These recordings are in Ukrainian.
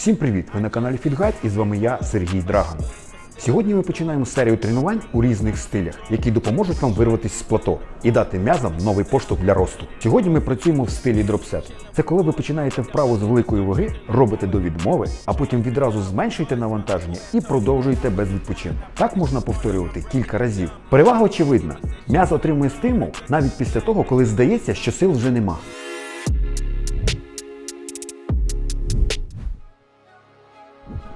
Всім привіт! Ви на каналі FitGuide і з вами я, Сергій Драган. Сьогодні ми починаємо серію тренувань у різних стилях, які допоможуть вам вирватися з плато і дати м'язам новий поштовх для росту. Сьогодні ми працюємо в стилі дропсет. Це коли ви починаєте вправу з великої ваги, робите до відмови, а потім відразу зменшуєте навантаження і продовжуєте без відпочинку. Так можна повторювати кілька разів. Перевага очевидна: м'яз отримує стимул навіть після того, коли здається, що сил вже нема.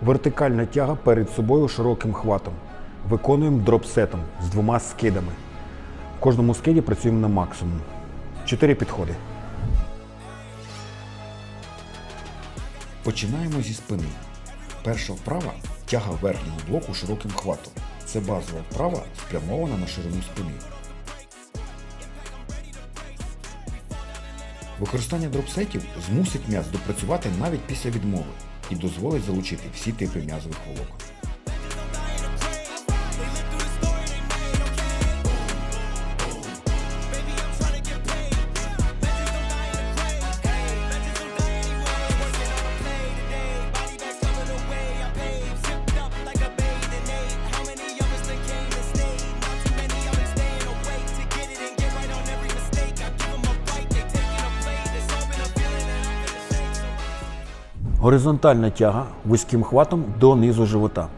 Вертикальна тяга перед собою широким хватом. Виконуємо дропсетом з двома скидами. В кожному скиді працюємо на максимум. Чотири підходи. Починаємо зі спини. Перша вправа тяга верхнього блоку широким хватом. Це базова вправа, спрямована на ширину спини. Використання дропсетів змусить м'яз допрацювати навіть після відмови і дозволить залучити всі типи м'язових волокон. Горизонтальна тяга вузьким хватом до низу живота.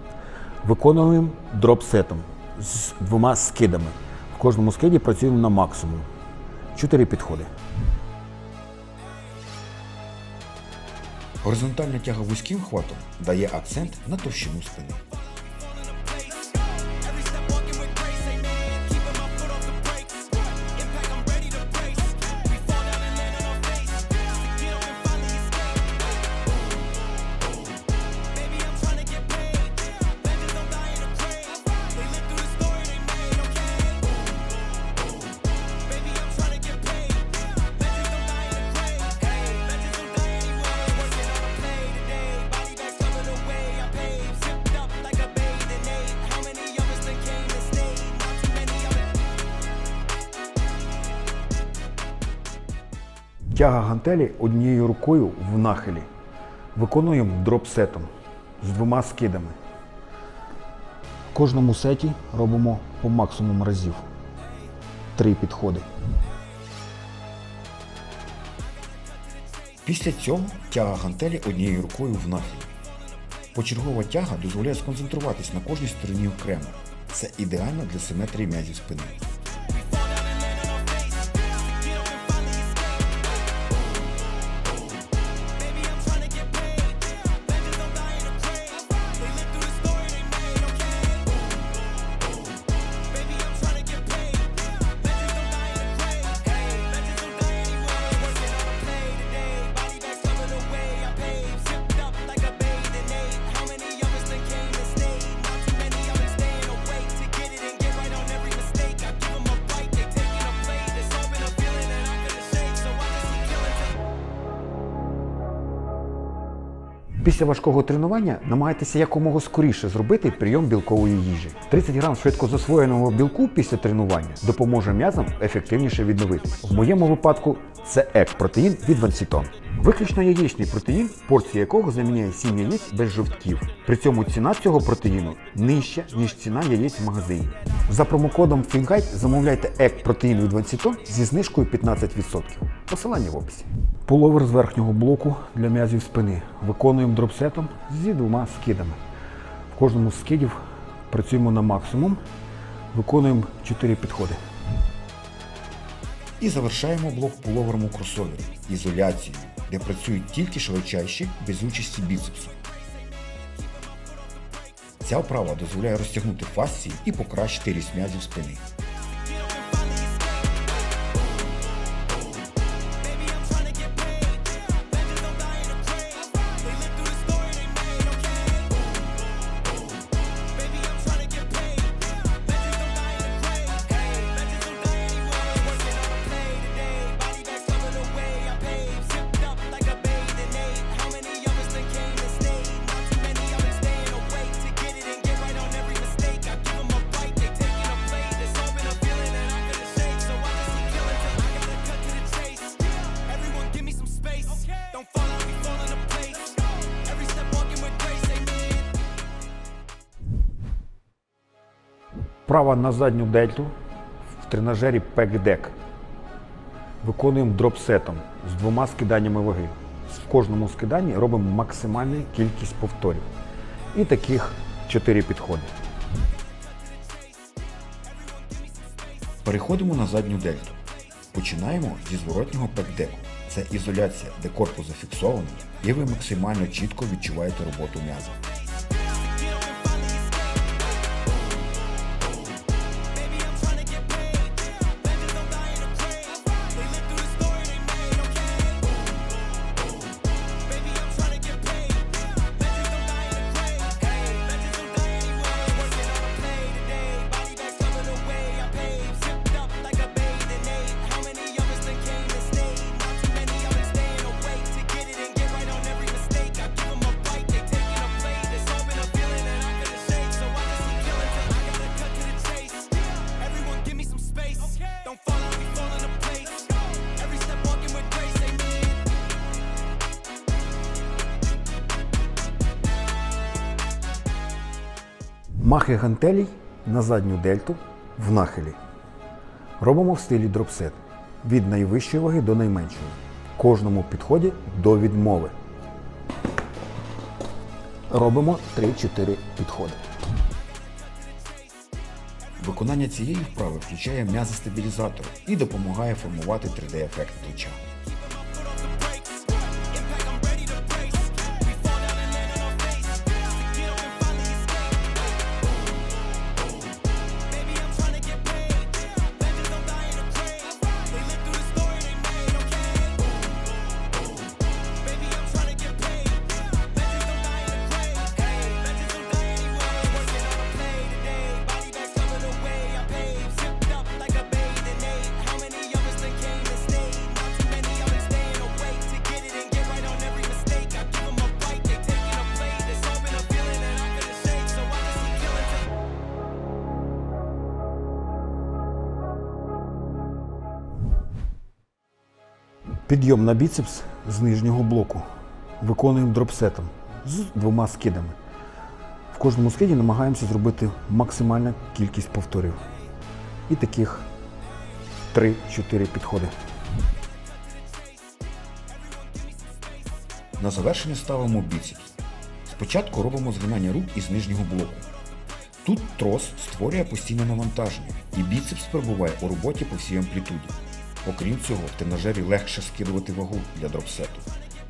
Виконуємо дропсетом з двома скидами. В кожному скиді працюємо на максимум. Чотири підходи. Горизонтальна тяга вузьким хватом дає акцент на товщину спини. Тяга гантелі однією рукою в нахилі. Виконуємо дропсетом з двома скидами. В кожному сеті робимо по максимуму разів. Три підходи. Після цього тяга гантелі однією рукою в нахилі. Почергова тяга дозволяє сконцентруватись на кожній стороні окремо. Це ідеально для симетрії м'язів спини. Після важкого тренування намагайтеся якомога скоріше зробити прийом білкової їжі. 30 грам швидко засвоєного білку після тренування допоможе м'язам ефективніше відновити. В моєму випадку це ек-протеїн від Вансітон. Виключно яєчний протеїн, порція якого заміняє 7 яєць без жовтків. При цьому ціна цього протеїну нижча, ніж ціна яєць в магазині. За промокодом FINGUIDE замовляйте ек-протеїн від Вансітон зі знижкою 15%. Посилання в описі. Пуловер з верхнього блоку для м'язів спини. Виконуємо дропсетом зі двома скидами. В кожному з скидів працюємо на максимум, виконуємо 4 підходи. І завершаємо блок пуловером у кросовері ізоляцією, де працюють тільки широчайші без участі біцепсу. Ця вправа дозволяє розтягнути фасції і покращити ріст м'язів спини. Права на задню дельту в тренажері пек-дек. Виконуємо дропсетом з двома скиданнями ваги. В кожному скиданні робимо максимальну кількість повторів. І таких 4 підходи. Переходимо на задню дельту. Починаємо зі зворотнього пекдеку. Це ізоляція, де корпус зафіксований, і ви максимально чітко відчуваєте роботу м'яза. Махи гантелій на задню дельту в нахилі. Робимо в стилі дропсет від найвищої ваги до найменшої. Кожному підході до відмови. Робимо 3-4 підходи. Виконання цієї вправи включає м'язостабілізатор і допомагає формувати 3D-ефект плеча. Підйом на біцепс з нижнього блоку. Виконуємо дропсетом з двома скидами. В кожному скиді намагаємося зробити максимальну кількість повторів. І таких 3-4 підходи. На завершення ставимо біцепс. Спочатку робимо згинання рук із нижнього блоку. Тут трос створює постійне навантаження, і біцепс перебуває у роботі по всій амплітуді. Окрім цього, в тренажері легше скидувати вагу для дропсету,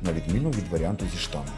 на відміну від варіанту зі штангою.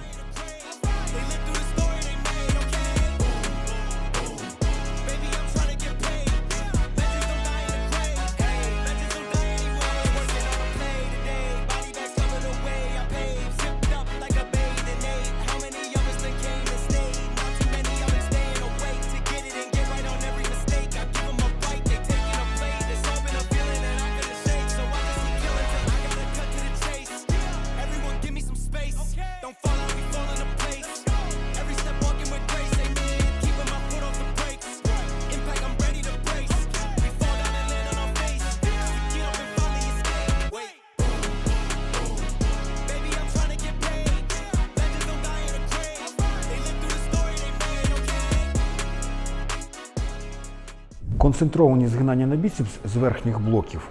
Концентровані згинання на біцепс з верхніх блоків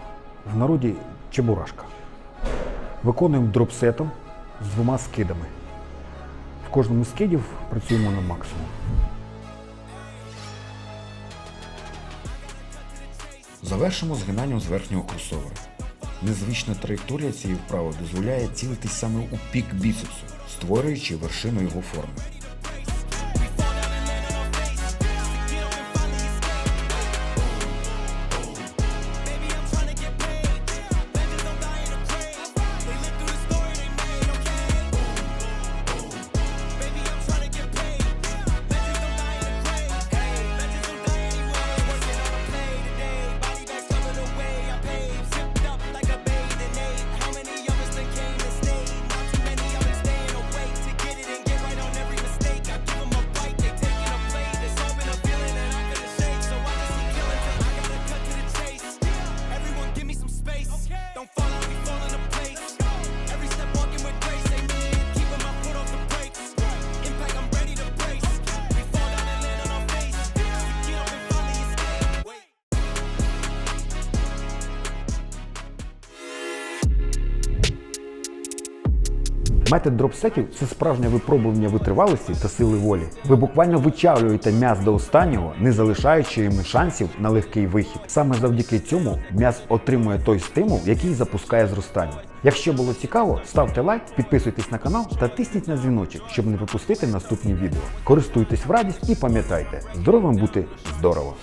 в народі чебурашка. Виконуємо дропсетом з двома скидами. В кожному з скидів працюємо на максимум. Завершимо згинанням з верхнього кросовера. Незвична траєкторія цієї вправи дозволяє цілитись саме у пік біцепсу, створюючи вершину його форми. Метод дропсетів це справжнє випробування витривалості та сили волі. Ви буквально вичавлюєте м'яз до останнього, не залишаючи йому шансів на легкий вихід. Саме завдяки цьому м'яз отримує той стимул, який запускає зростання. Якщо було цікаво, ставте лайк, підписуйтесь на канал та тисніть на дзвіночок, щоб не пропустити наступні відео. Користуйтесь в радість і пам'ятайте, здоровим бути здорово!